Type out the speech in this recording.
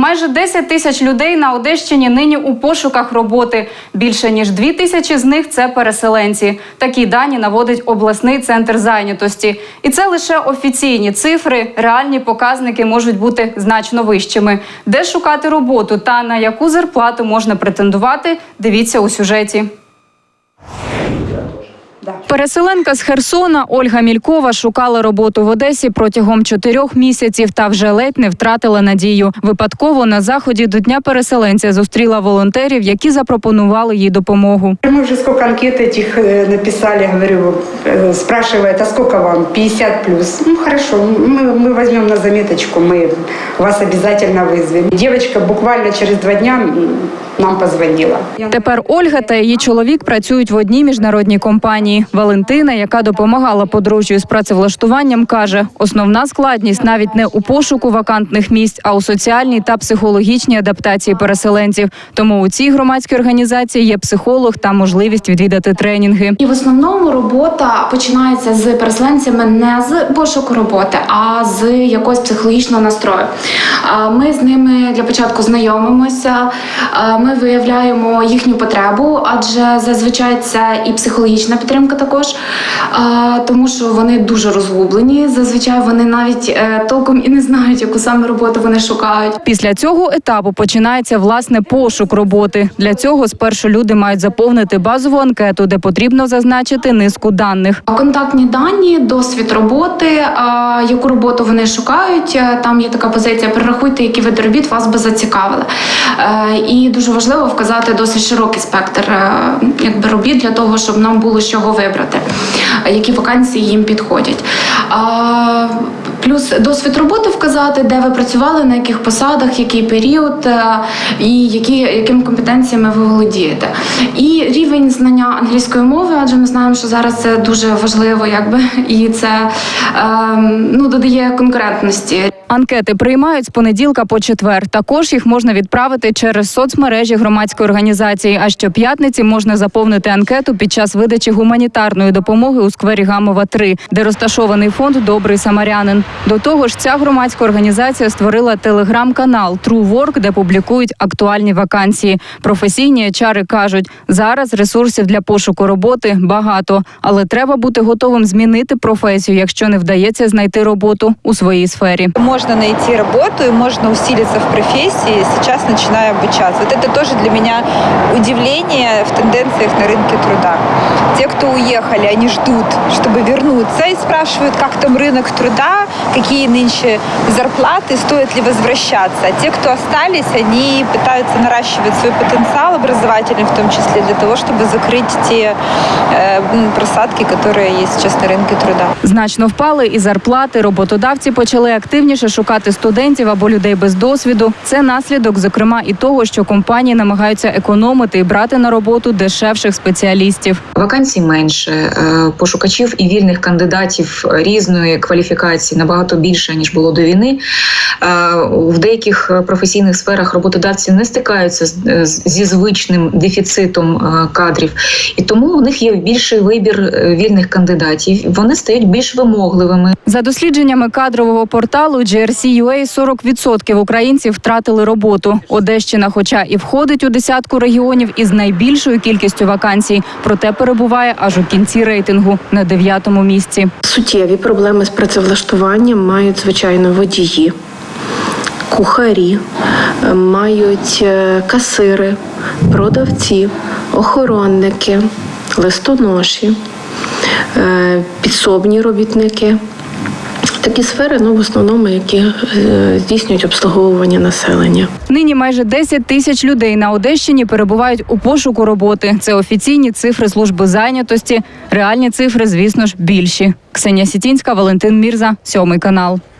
Майже 10 тисяч людей на Одещині нині у пошуках роботи. Більше ніж 2 тисячі з них це переселенці. Такі дані наводить обласний центр зайнятості. І це лише офіційні цифри. Реальні показники можуть бути значно вищими. Де шукати роботу та на яку зарплату можна претендувати? Дивіться у сюжеті. Переселенка з Херсона Ольга Мількова шукала роботу в Одесі протягом чотирьох місяців та вже ледь не втратила надію. Випадково на заході до дня переселенця зустріла волонтерів, які запропонували їй допомогу. Мы уже сколько анкет этих э, написали, говорю, э, спрашивает, а сколько вам? 50 плюс. Ну хорошо, мы, мы возьмем на заметочку, мы вас обязательно вызовем. Девочка буквально через два дня м, нам позвонила. Тепер Ольга та її чоловік працюють в одній міжнародній компанії. Валентина, яка допомагала подружжю з працевлаштуванням, каже: основна складність навіть не у пошуку вакантних місць, а у соціальній та психологічній адаптації переселенців. Тому у цій громадській організації є психолог та можливість відвідати тренінги. І в основному робота починається з переселенцями не з пошуку роботи, а з якогось психологічного настрою. Ми з ними для початку знайомимося, ми виявляємо їхню потребу, адже зазвичай це і психологічна підтримка також, тому що вони дуже розгублені. Зазвичай вони навіть е, толком і не знають, яку саме роботу вони шукають. Після цього етапу починається власне пошук роботи. Для цього спершу люди мають заповнити базову анкету, де потрібно зазначити низку даних. Контактні дані, досвід роботи, яку роботу вони шукають. Е, Там є така позиція: перерахуйте, які види робіт вас би зацікавили. Е, І дуже важливо вказати досить широкий спектр якби робіт для того, щоб нам було з чого вибрати, е, які вакансії їм підходять. Плюс досвід роботи вказати, де ви працювали, на яких посадах, який період е, і які, якими компетенціями ви володієте. І рівень знання англійської мови, адже ми знаємо, що зараз це дуже важливо, якби і це ем, ну додає конкурентності. Анкети приймають з понеділка по четвер. Також їх можна відправити через соцмережі громадської організації. А щоп'ятниці можна заповнити анкету під час видачі гуманітарної допомоги у сквері Гамова 3, де розташований фонд Добрий самарянин. До того ж, ця громадська організація створила телеграм-канал True Work, де публікують актуальні вакансії. Професійні чари кажуть, зараз ресурсів для пошуку роботи багато, але треба бути готовим змінити професію, якщо не вдається знайти роботу у своїй сфері. Можно найти работу и можно усилиться в профессии. Сейчас начинаю обучаться. Вот это тоже для меня удивление в тенденциях на рынке труда. Те, кто уехали, они ждут, чтобы вернуться и спрашивают, как там рынок труда, какие нынче зарплаты, стоит ли возвращаться. А те, кто остались, они пытаются наращивать свой потенциал образовательный в том числе для того, чтобы закрыть те э, м, просадки, которые есть сейчас на рынке труда. Значно впали і зарплати. Роботодавці почали активніше шукати студентів або людей без досвіду. Це наслідок, зокрема, і того, що компанії намагаються економити і брати на роботу дешевших спеціалістів. Вакансій менше, е, пошукачів і вільних кандидатів різної кваліфікації набагато більше ніж було до війни. Е, В деяких професійних сферах роботодавці не стикаються з- зі звичним дефіцитом е, кадрів, і тому у них є більший вибір е, вільних кандидатів. Вони стають більш вимогливими. За дослідженнями кадрового порталу GRC.UA, 40% українців втратили роботу. Одещина, хоча і входить у десятку регіонів із найбільшою кількістю вакансій, проте перебуває аж у кінці рейтингу на дев'ятому місці. Суттєві проблеми з працевлаштуванням мають звичайно водії, кухарі, е, мають е, касири, продавці, охоронники, листоноші, е, підсобні робітники. Такі сфери, ну в основному, які е, здійснюють обслуговування населення. Нині майже 10 тисяч людей на Одещині перебувають у пошуку роботи. Це офіційні цифри служби зайнятості. Реальні цифри, звісно ж, більші. Ксенія Сітінська, Валентин Мірза, сьомий канал.